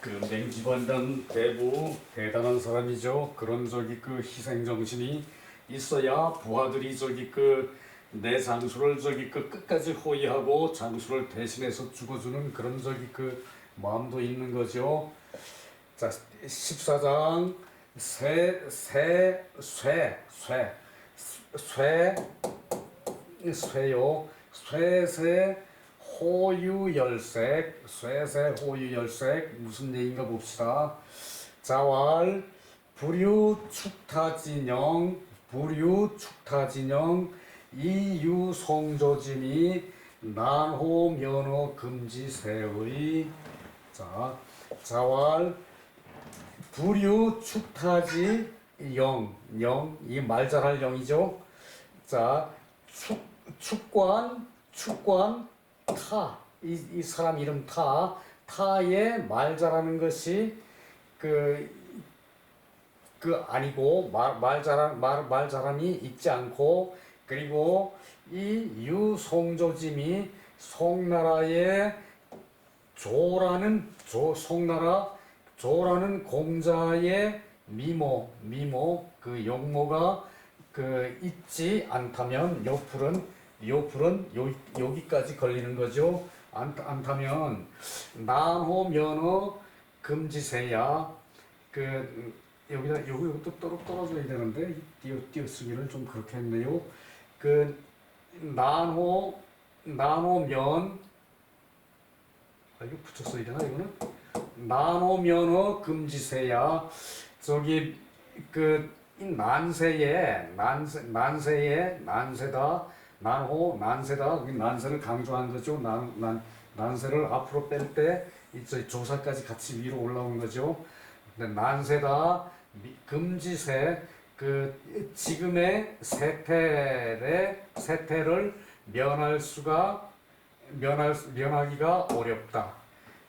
그 맹지관단 대부 대단한 사람이죠. 그런 저기 그 희생 정신이 있어야 부하들이 저기 그 내 장수를 저기 그 끝까지 호위하고 장수를 대신해서 죽어주는 그런 저기 그 마음도 있는 거죠. 자, 14장 쇠 쇠 쇠 쇠 쇠 쇠요 쇠 쇠 호유열색 쇠쇠 호유열색 무슨 얘기인가 봅시다. 자왈 불유축타진영 불유축타진영 이유송조짐이 난호면허 금지세의 자 자왈 불유 축타지 영, 영, 이 말 잘할 영이죠. 자, 축, 축관, 축관, 타, 이, 이 사람 이름 타, 타의 말잘하는 것이 그, 그 아니고 말, 말잘한 말, 말 잘함이 있지 않고 그리고 이 유송조짐이 송나라의 조라는 조 송나라 조라는 공자의 미모 미모 그 용모가 그 있지 않다면 요풀은 요풀은 요, 여기까지 걸리는 거죠. 안, 않다면 난호 면허 금지세야 그 여기다 여기 또 떨어 떨어져야 되는데 띄어 띄어쓰기를 좀 그렇게 했네요. 그 난호 난호 면 아 이거 붙였어야 되나 이거는 난호 면허 금지세야 저기 그이 난세에 난세 난세에 난세다 난호 난세다 이 난세를 강조한 거죠 난, 난 난세를 앞으로 뺄 때 이제 조사까지 같이 위로 올라온 거죠 근데 난세다 미- 금지세 그 지금의 세태의 세태를 면할 수가 면할 수- 면하기가 어렵다.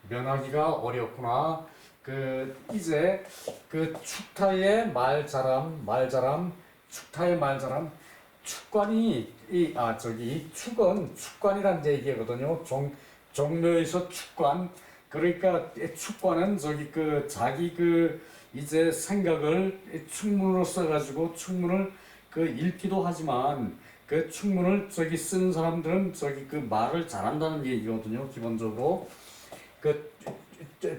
면하기가 어렵구나. 그 이제 그 축타의 말자람 말자람 축타의 말자람 축관이 이 아 저기 축은 축관이란 얘기거든요. 종 종묘에서 축관 그러니까 이 축관은 저기 그 자기 그 이제 생각을 축문으로 써가지고 축문을 그 읽기도 하지만 그 축문을 저기 쓰는 사람들은 저기 그 말을 잘한다는 얘기거든요. 기본적으로 그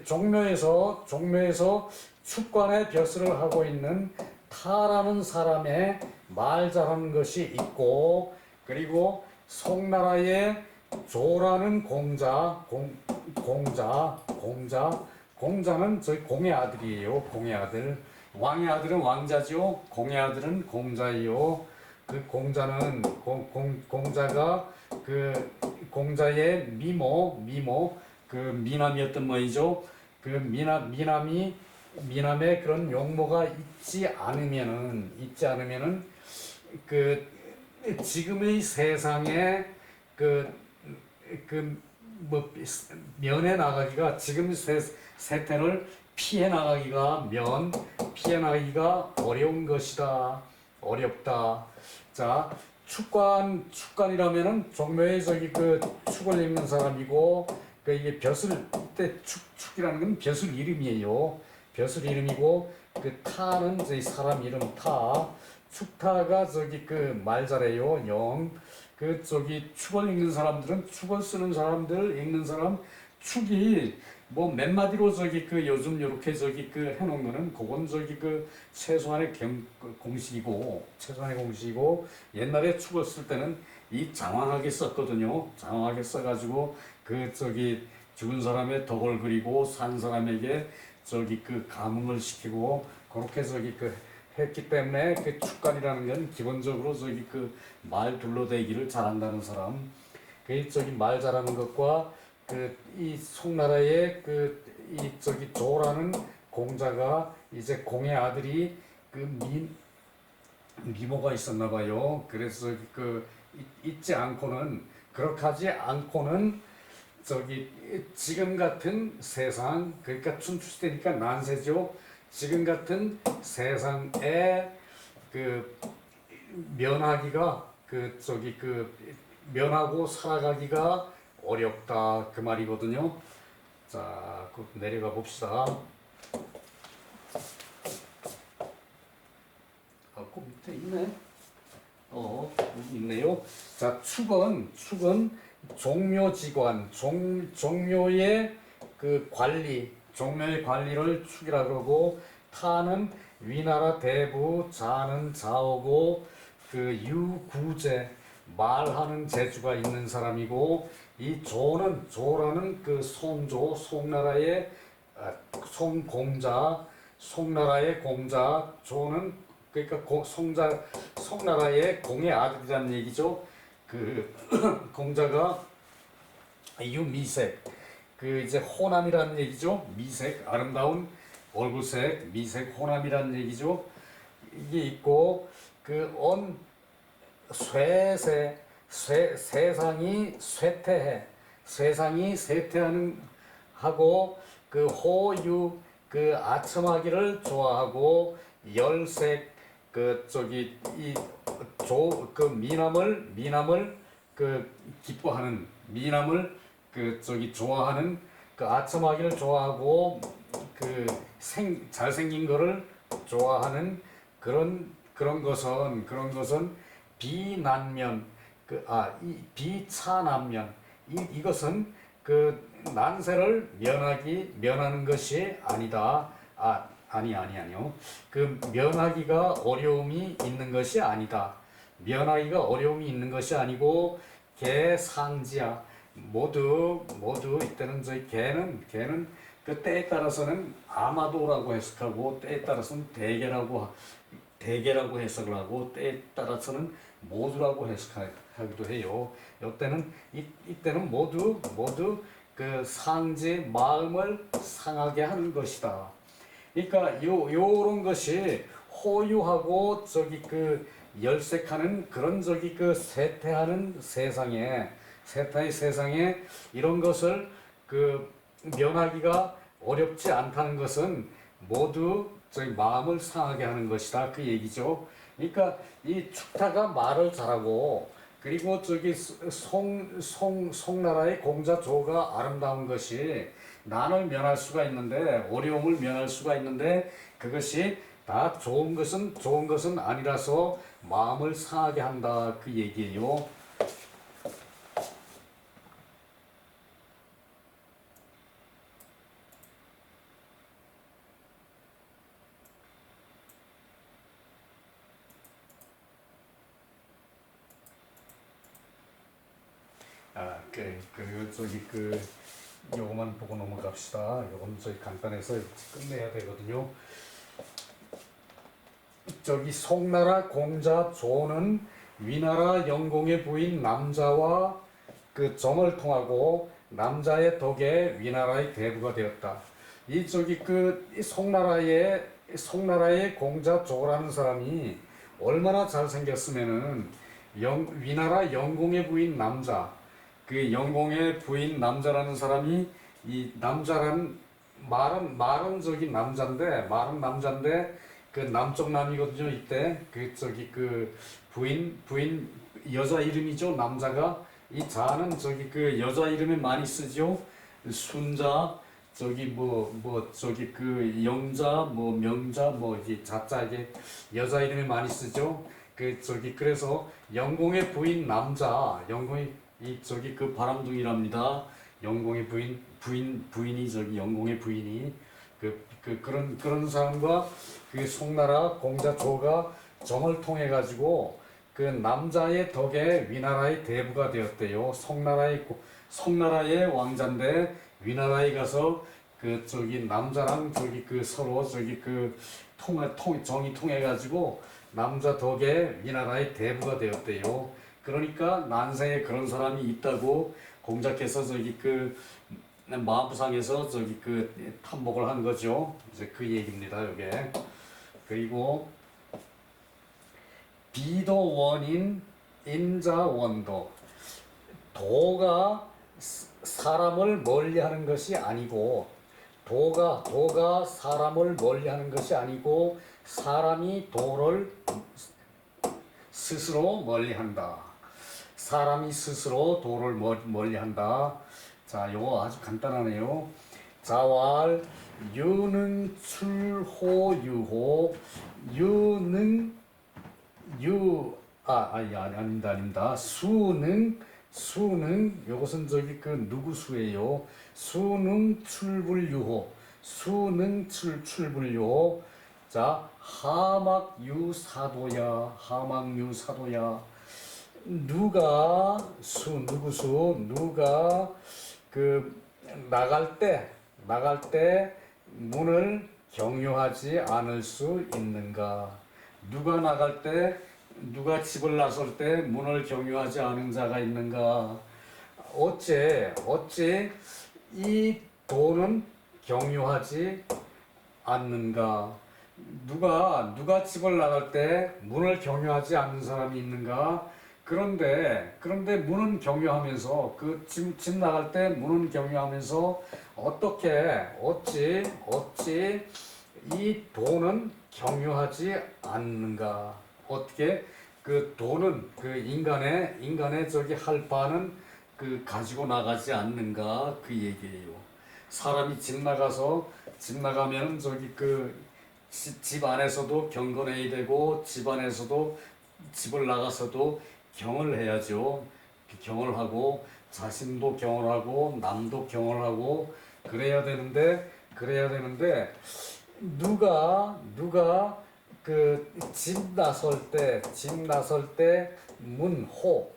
종묘에서 종묘에서 축관의 벼슬을 하고 있는 타라는 사람의 말 잘하는 것이 있고 그리고 송나라의 조라는 공자 공, 공자 공자. 공자는 저희 공의 아들이에요 공의 아들. 왕의 아들은 왕자죠 공의 아들은 공자이요. 그 공자는 공, 공, 공자가 그 공자의 미모 미모. 그 미남이었던 뭐이죠. 그 미남 미남이 미남의 그런 용모가 있지 않으면은 있지 않으면은 그 지금의 세상에 그그뭐 면해 나가기가 지금 세, 세태를 피해 나가기가 면 피해 나가기가 어려운 것이다. 어렵다. 자 축관 축관이라면은 종묘에 저기 그 축을 읽는 사람이고 그 이게 벼슬 때 축 축이라는 건 벼슬 이름이에요. 벼슬 이름이고 그 타는 저희 사람 이름 타 축타가 저기 그 말 잘해요 영. 그 저기 축을 읽는 사람들은 축을 쓰는 사람들 읽는 사람 축이 뭐 몇 마디로 저기 그 요즘 요렇게 저기 그 해놓은 거는 그건 저기 그 최소한의 경, 그 공식이고 최소한의 공식이고 옛날에 축을 쓸 때는 이 장황하게 썼거든요. 장황하게 써가지고 그 저기 죽은 사람의 덕을 그리고 산 사람에게 저기 그 감흥을 시키고 그렇게 저기 그 했기 때문에 그 축관이라는 건 기본적으로 저기 그 말 둘러대기를 잘한다는 사람 그 저기 말 잘하는 것과 그 이 송나라의 그 이 저기 조라는 공자가 이제 공의 아들이 그 미, 미모가 있었나 봐요. 그래서 그 이- 잊지 않고는 그렇게 하지 않고는 저기 지금 같은 세상 그러니까 춘추시대니까 난세죠. 지금 같은 세상에 그 면하기가 그 저기 그 면하고 살아가기가 어렵다 그 말이거든요. 자, 그 내려가 봅시다. 아, 그 밑에 있네. 어, 있네요. 자, 축은 축은 종묘지관, 종 종묘의 그 관리, 종묘의 관리를 축이라 그러고 타는 위나라 대부, 자는 자오고 그 유구제 말하는 재주가 있는 사람이고 이 조는 조라는 그 송조 송나라의 아, 송공자 송나라의 공자 조는 그러니까 고, 송자 송나라의 공의 아들이라는 얘기죠. 그 공자가 유미색 그 이제 호남이라는 얘기죠. 미색 아름다운 얼굴색 미색 호남이라는 얘기죠. 이게 있고 그온 쇠세 쇠, 세상이 쇠퇴해 세상이 쇠퇴하는 하고 그 호유 그 아첨하기를 좋아하고 열색 그 저기 이조그 미남을 미남을 그 기뻐하는 미남을 그 저기 좋아하는 그 아첨하기를 좋아하고 그 생 잘생긴 거를 좋아하는 그런 그런 것은 그런 것은 비난면 그 아 이 비차난면 이 이것은 그 난세를 면하기 면하는 것이 아니다. 아 아니 아니 아니요. 그 면하기가 어려움이 있는 것이 아니다. 면하기가 어려움이 있는 것이 아니고 개상지야. 모두 모두 이때는 저희 개는 개는 그 때에 따라서는 아마도라고 해석하고 때에 따라서는 대개라고 대개라고 해석을 하고 때에 따라서는 모두라고 해석하기도 해요. 이때는 이, 이때는 모두 모두 그 상지 마음을 상하게 하는 것이다. 그러니까 요 요런 것이 호유하고 저기 그 열색하는 그런 저기 그 세태하는 세상에 세타의 세상에 이런 것을 그 면하기가 어렵지 않다는 것은 모두 저희 마음을 상하게 하는 것이다 그 얘기죠. 그러니까 이 축타가 말을 잘하고 그리고 저기 송, 송, 송나라의 공자 조가 아름다운 것이 난을 면할 수가 있는데 어려움을 면할 수가 있는데 그것이 다 좋은 것은 좋은 것은 아니라서 마음을 상하게 한다 그 얘기예요. 아, 그, 그리고 저기 그 요거만 보고 넘어갑시다. 요건 저희 간단해서 끝내야 되거든요. 저기 송나라 공자 조는 위나라 영공의 부인 남자와 그 정을 통하고 남자의 덕에 위나라의 대부가 되었다. 이 저기 그이 송나라의 송나라의 공자 조라는 사람이 얼마나 잘생겼으면은 영, 위나라 영공의 부인 남자 그 영공의 부인 남자라는 사람이 이 남자라는 말은 저기 남자인데 말은 남자인데 그 남쪽 남이거든요 이때. 그 저기 그 부인 부인 여자 이름이죠 남자가. 이 자는 저기 그 여자 이름에 많이 쓰죠. 순자 저기 뭐뭐 저기 그 영자 뭐 명자 뭐 이게 자자 이게 여자 이름에 많이 쓰죠. 그 저기 그래서 영공의 부인 남자 영공의 이 저기 그 바람둥이랍니다. 영공의 부인 부인 부인이 저기 영공의 부인이 그, 그 그런 그런 사람과 그 송나라 공자 조가 정을 통해 가지고 그 남자의 덕에 위나라의 대부가 되었대요. 송나라의 고- 송나라의 왕자인데 위나라에 가서 그 저기 남자랑 저기 그 서로 저기 그 통해 통 정이 통해 가지고 남자 덕에 위나라의 대부가 되었대요. 그러니까 난생에 그런 사람이 있다고 공자께서 저기 그 마부상에서 저기 그 탐복을 한 거죠. 이제 그 얘기입니다. 이게 그리고 비도 원인 인자 원도 도가 사람을 멀리하는 것이 아니고 도가 도가 사람을 멀리하는 것이 아니고 사람이 도를 스스로 멀리한다. 사람이 스스로 도를 멀- 멀리한다. 자, 요거 아주 간단하네요. 자왈 유능 출호 유호 유능 유 아, 아니, 아니, 아닙니다, 아닙니다. 수능, 수능, 요것은 저기 그 누구 수예요? 수능 출불유호, 수능 출, 출불유호. 자, 하막유사도야, 하막유사도야. 누가, 수, 누구 수, 누가 그 나갈 때, 나갈 때 문을 경유하지 않을 수 있는가? 누가 나갈 때 누가 집을 나설 때 문을 경유하지 않은 자가 있는가? 어째 어째 이 돈은 경유하지 않는가? 누가 누가 집을 나갈 때 문을 경유하지 않는 사람이 있는가? 그런데 그런데 문은 경유하면서 그집 집 나갈 때 문은 경유하면서 어떻게 어찌 어찌 이 돈은 경유하지 않는가? 어떻게 그 돈은 그 인간의 인간의 저기 할 바는 그 가지고 나가지 않는가 그 얘기예요. 사람이 집 나가서 집 나가면 저기 그 집 안에서도 경건해야 되고 집 안에서도 집을 나가서도 경을 해야죠. 경을 하고 자신도 경을 하고 남도 경을 하고 그래야 되는데 그래야 되는데 누가 누가 그 집 나설 때 집 나설 때 문호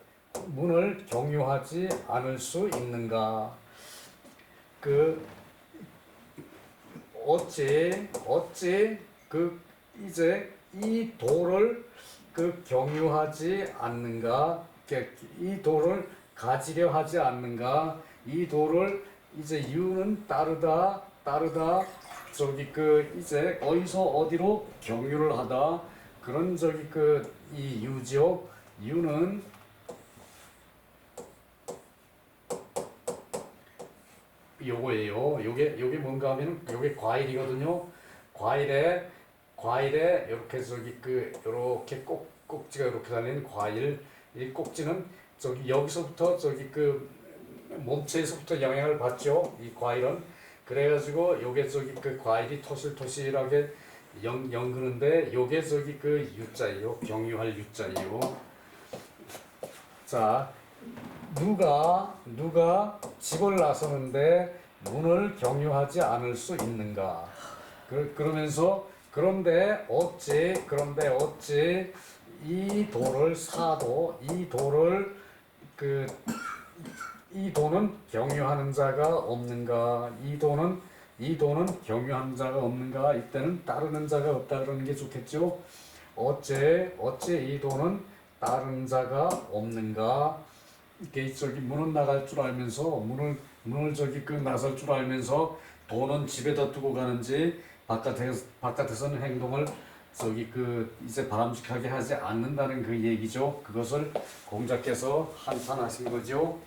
문을 경유하지 않을 수 있는가 그 어찌 어찌 그 이제 이 도를 그 경유하지 않는가? 이 도를 가지려 하지 않는가? 이 도를 이제 유는 따르다 따르다. 저기 그 이제 어디서 어디로 경유를 하다. 그런 저기 그 이 유지요 유는 요거예요. 요게 요게 뭔가 하면 요게 과일이거든요. 과일에 과일에 이렇게 저기 그 요렇게 꼭 꼭지가 이렇게 달린 과일 이 꼭지는 저기 여기서부터 저기 그 몸체에서부터 영향을 받죠. 이 과일은 그래가지고 요게 저기 그 과일이 토실토실하게 영, 영그는데 요게 저기 그 유자예요. 경유할 유자예요. 자, 누가 누가 집을 나서는데 문을 경유하지 않을 수 있는가? 그, 그러면서 그런데 어찌 그런데 어찌 이 도를 사도 이 도를 그이 돈은 경유하는 자가 없는가? 이 돈은 이 돈은 경유하는 자가 없는가? 이때는 따르는 자가 없다 그러는 게 좋겠죠. 어째 어째 이 돈은 따르는 자가 없는가? 이게 저기 문은 나갈 줄 알면서 문을 문을 저기 그 나설 줄 알면서 돈은 집에다 두고 가는지 바깥에 바깥에서는 행동을 저기 그 이제 바람직하게 하지 않는다는 그 얘기죠. 그것을 공자께서 한탄하신 거죠.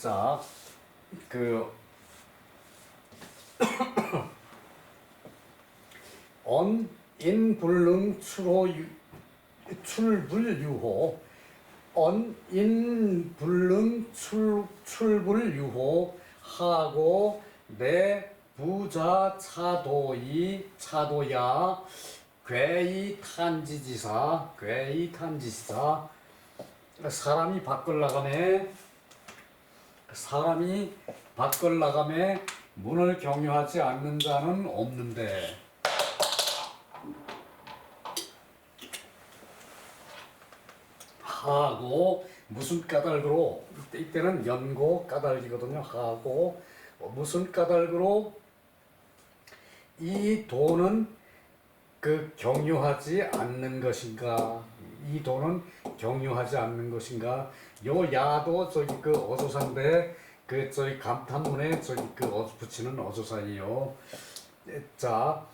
자, 그 언 인 불능 출호 유, 출불유호. 언 인 불능 출 출불유호. 하고 내 부자 차도이 차도야. 괴이 탄지지사 괴이 탄지사. 사람이 밖을 나가네 사람이 밖을 나가매 문을 경유하지 않는 자는 없는데 하고 무슨 까닭으로? 이때, 이때는 연고 까닭이거든요. 하고. 무슨 까닭으로? 이 돈은 그 경유하지 않는 것인가? 이 돈은 경유하지 않는 것인가? 요 야도 저기 그 어조사인데 그 저희 감탄문에 저기 그 어, 붙이는 어조사예요. 자,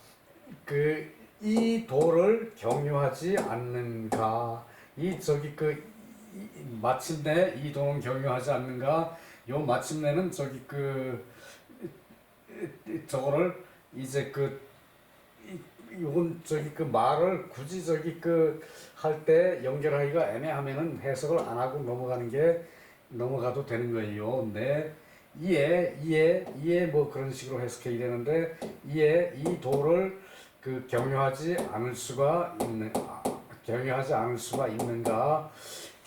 그 이 도를 경유하지 않는가? 이 저기 그 이, 마침내 이 도는 경유하지 않는가? 요 마침내는 저기 그 저거를 이제 그 이- 이건 저기 그 말을 굳이 저기 그 할 때 연결하기가 애매하면은 해석을 안 하고 넘어가는 게 넘어가도 되는 거예요. 근데 이에 이에 이에 뭐 그런 식으로 해석해야 되는데 이에 이 도를 그 경유하지 않을 수가 있는 아, 경유하지 않을 수가 있는가?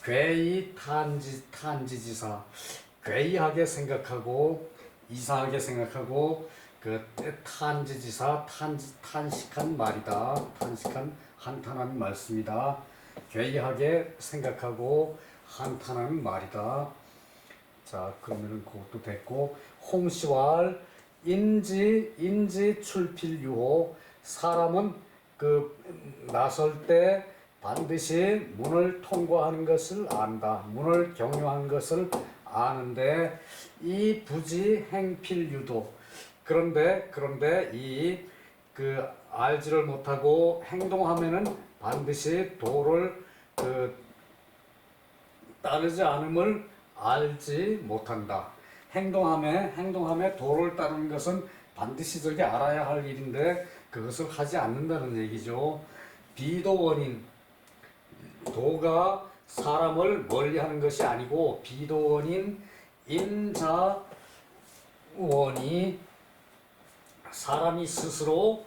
괴이 탄지 탄지지사 괴이하게 생각하고 이상하게 생각하고 그 탄지지사 탄지 탄식한 말이다. 탄식한 한탄한 말씀이다. 괴이하게 생각하고 한탄하는 말이다. 자 그러면은 그것도 됐고 홍시왈 인지 인지 출필 유호 사람은 그 나설 때 반드시 문을 통과하는 것을 안다. 문을 경유한 것을 아는데 이 부지 행필 유도 그런데 그런데 이 그 알지를 못하고 행동하면은 반드시 도를 그 따르지 않음을 알지 못한다. 행동함에 행동함에 도를 따르는 것은 반드시 저기 알아야 할 일인데 그것을 하지 않는다는 얘기죠. 비도 원인 도가 사람을 멀리하는 것이 아니고 비도 원인 인자 원이 사람이 스스로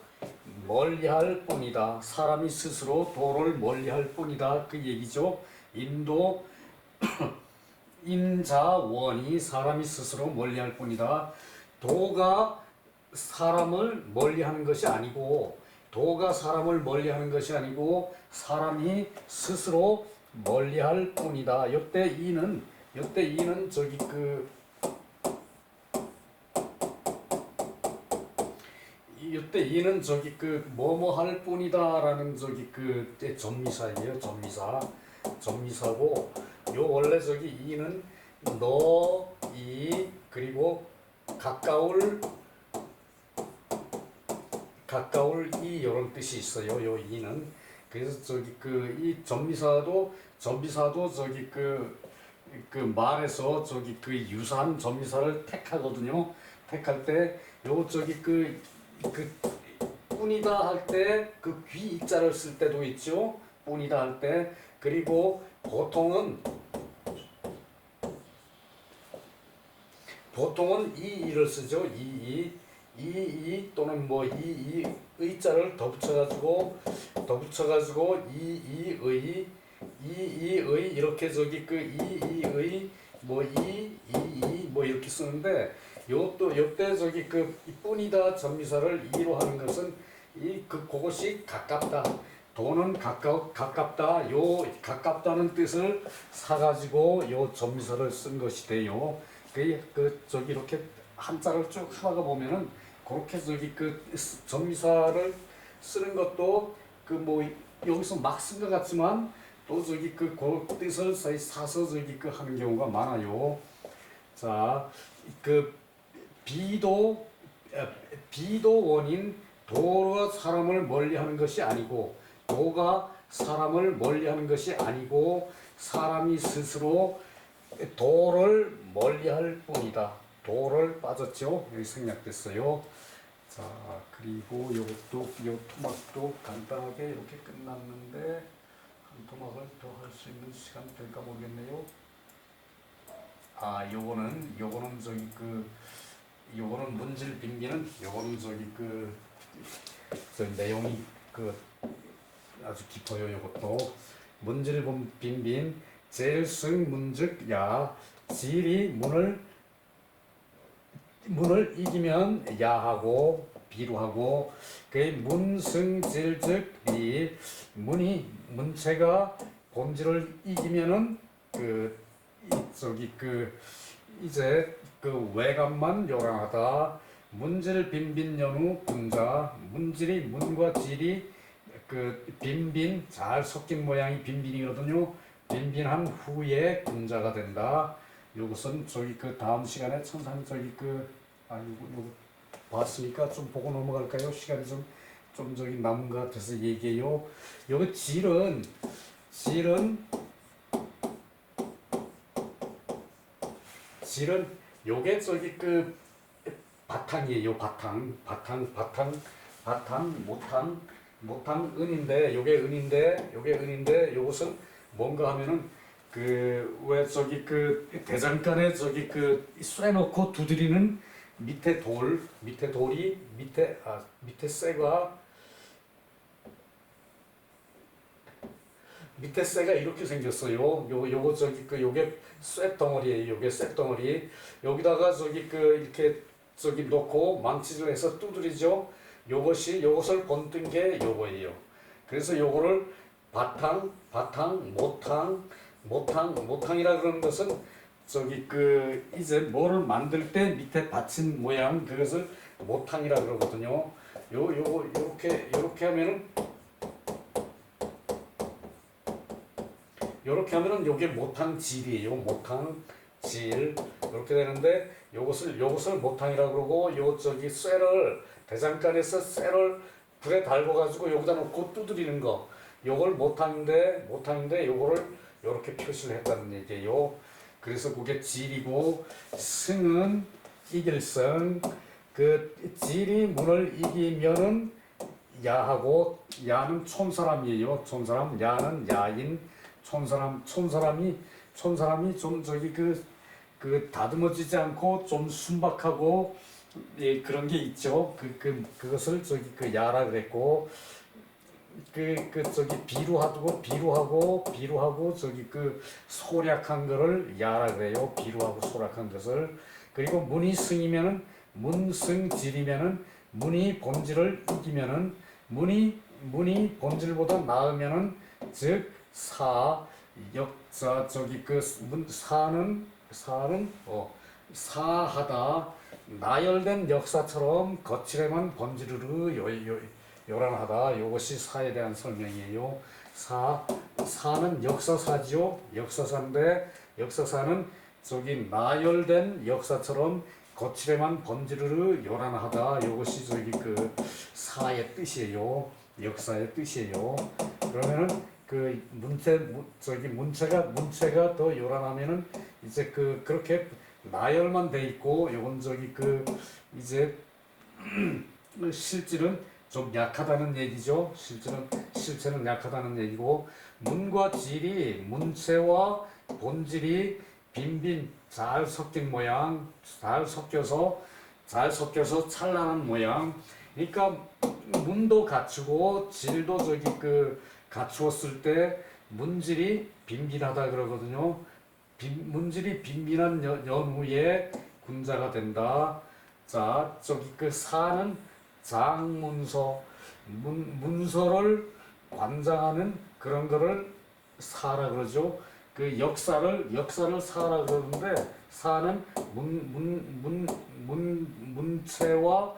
멀리할 뿐이다. 사람이 스스로 도를 멀리할 뿐이다. 그 얘기죠. 인도 인자원이 사람이 스스로 멀리할 뿐이다. 도가 사람을 멀리하는 것이 아니고 도가 사람을 멀리하는 것이 아니고 사람이 스스로 멀리할 뿐이다. 요때 이는 요때 이는 저기 그 이때 이는 저기 그 뭐뭐 할 뿐이다라는 저기 그 전미사예요 전미사 전미사고 요 원래 저기 이는 너 이 그리고 가까울 가까울 이 이런 뜻이 있어요 요 이는 그래서 저기 그 이 전미사도 전미사도 저기 그 그 말에서 저기 그 유사한 전미사를 택하거든요 택할 때 요 저기 그 그 뿐이다 할 때 그 귀 이자를 쓸 때도 있죠. 뿐이다 할 때 그리고 보통은 보통은 이 이를 쓰죠. 이 이 이이 또는 뭐 이이 의자를 더 붙여가지고 더 붙여가지고 이이의 이이의 이렇게 저기 그 이이의 뭐 이이이 뭐 이렇게 쓰는데 요또 요때 저기 그 뿐이다 전미사를 이로 하는 것은 이 그 그것이 가깝다. 도는 가까 가깝다. 요 가깝다는 뜻을 사가지고 요 전미사를 쓴 것이 돼요. 그, 그 저기 이렇게 한자를 쭉 하다가 보면은 그렇게 저기 그 쓰- 전미사를 쓰는 것도 그 뭐 여기서 막 쓴 것 같지만 또 저기 그, 그 뜻을 사- 사서 저기 그 하는 경우가 많아요. 자, 그 비도 에, 비도 원인 도가 사람을 멀리하는 것이 아니고 도가 사람을 멀리하는 것이 아니고 사람이 스스로 도를 멀리할 뿐이다. 도를 빠졌죠. 여기 생략됐어요. 자 그리고 이것도 이 토막도 간단하게 이렇게 끝났는데 한 토막을 더 할 수 있는 시간 될까 모르겠네요. 아 요거는 요거는 저기 그 요거는 문질 빙비는 요거는 저기 그, 저 내용이 그 아주 깊어요 요것도 문질 빙빈 제일 승 문즉 야 질이 문을 문을 이기면 야하고 비루하고 그 문승질 즉 이 문이 문체가 본질을 이기면은 그이 저기 그 이제 그 외관만 요란하다. 문질 빈빈 연우 분자 문질이 문과 질이 그 빈빈 잘 섞인 모양이 빈빈이거든요. 빈빈한 후에 분자가 된다. 요것은 저기 그 다음 시간에 천상 저기 그 아, 요거 요거 봤으니까 좀 보고 넘어갈까요? 시간이 좀 좀 저기 남은 것 같아서 얘기해요. 요거 질은 질은 질은 요게 저기 그 바탕이에요. 바탕, 바탕, 바탕, 바탕, 모탕, 모탕 은인데 요게 은인데 요게 은인데 요것은 뭔가 하면은 그왜 저기 그 대장간에 저기 그 쇠놓고 두드리는 밑에 돌 밑에 돌이 밑에 아 밑에 쇠가 밑에 쇠가 이렇게 생겼어요. 요 요거 저기 그 요게 쇠 덩어리예요. 요게 쇠 덩어리. 여기다가 저기 그 이렇게 저기 놓고 망치질 해서 두드리죠. 요것이 요것을 본뜬 게 요거예요. 그래서 요거를 바탕, 바탕, 모탕, 모탕, 모탕이라 그러는 것은 저기 그 이제 뭐를 만들 때 밑에 받친 모양 그것을 모탕이라 그러거든요. 요 요거 요렇게 요렇게 하면은 요렇게 하면은 요게 모탕질이에요. 모탕질 이렇게 되는데 요것을 요것을 모탕이라 그러고 요 저기 쇠를 대장간에서 쇠를 불에 달궈 가지고 여기다 놓고 두드리는 거 요걸 모탕인데 모탕인데 요거를 요렇게 표시를 했다는 얘기예요. 그래서 그게 질이고 승은 이길성 그 질이 문을 이기면은 야하고 야는 촌사람이에요. 촌사람 야는 야인 촌사람 촌사람이 촌사람이 좀 저기 그 그 다듬어지지 않고 좀 순박하고 예, 그런 게 있죠. 그, 그 그것을 저기 그 야라 그랬고 그, 그 저기 비루하고 비루하고 비루하고 저기 그 소략한 거를 야라 그래요. 비루하고 소략한 것을 그리고 문이 승이면은 문승질이면은 문이 본질을 이기면은 문이 문이 본질보다 나으면은 즉 사 역자 저기 그 문 사는 사는 어 사하다 나열된 역사처럼 거칠에만 번지르르 요, 요, 요란하다. 요것이 사에 대한 설명이에요. 사 사는 역사사지요. 역사사인데 역사사는 저기 나열된 역사처럼 거칠에만 번지르르 요란하다. 요것이 저기 그 사의 뜻이에요. 역사의 뜻이에요. 그러면은 그 문체 문- 저기 문체가 문체가 더 요란하면은 이제 그 그렇게 나열만 돼 있고 요건 저기 그 이제 실질은 좀 약하다는 얘기죠. 실질은 실체는 약하다는 얘기고 문과 질이 문체와 본질이 빈빈 잘 섞인 모양, 잘 섞여서 잘 섞여서 찬란한 모양. 그러니까 문도 갖추고 질도 저기 그 갖추었을 때 문질이 빈빈하다 그러거든요. 빈, 문질이 빈빈한 연, 연후에 군자가 된다. 자, 저기 그 사는 장문서, 문, 문서를 관장하는 그런 거를 사라 그러죠. 그 역사를 역사를 사라 그러는데 사는 문, 문, 문, 문, 문체와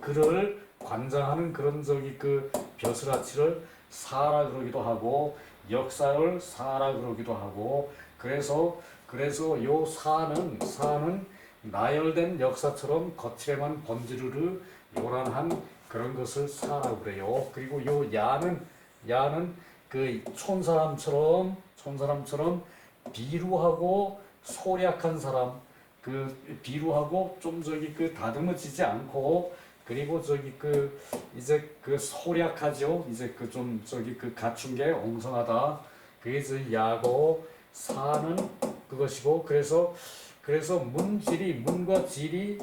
글을 관장하는 그런 저기 그 벼슬아치를 사라 그러기도 하고 역사를 사라 그러기도 하고 그래서 그래서 요 사는 사는 나열된 역사처럼 거칠에만 번지르르 요란한 그런 것을 사라고 그래요. 그리고 요 야는 야는 그 촌사람처럼 촌사람처럼 비루하고 소략한 사람 그 비루하고 좀 저기 그 다듬어지지 않고 그리고 저기 그 이제 그 소략하죠. 이제 그 좀 저기 그 갖춘 게 엉성하다. 그게 이제 야고 사는 그것이고 그래서 그래서 문질이 문과 질이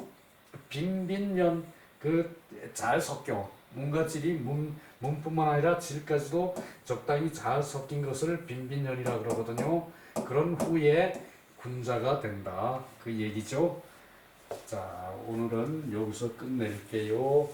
빈빈면 그 잘 섞여 문과 질이 문 문뿐만 아니라 질까지도 적당히 잘 섞인 것을 빈빈연이라 그러거든요. 그런 후에 군자가 된다 그 얘기죠. 자 오늘은 여기서 끝낼게요.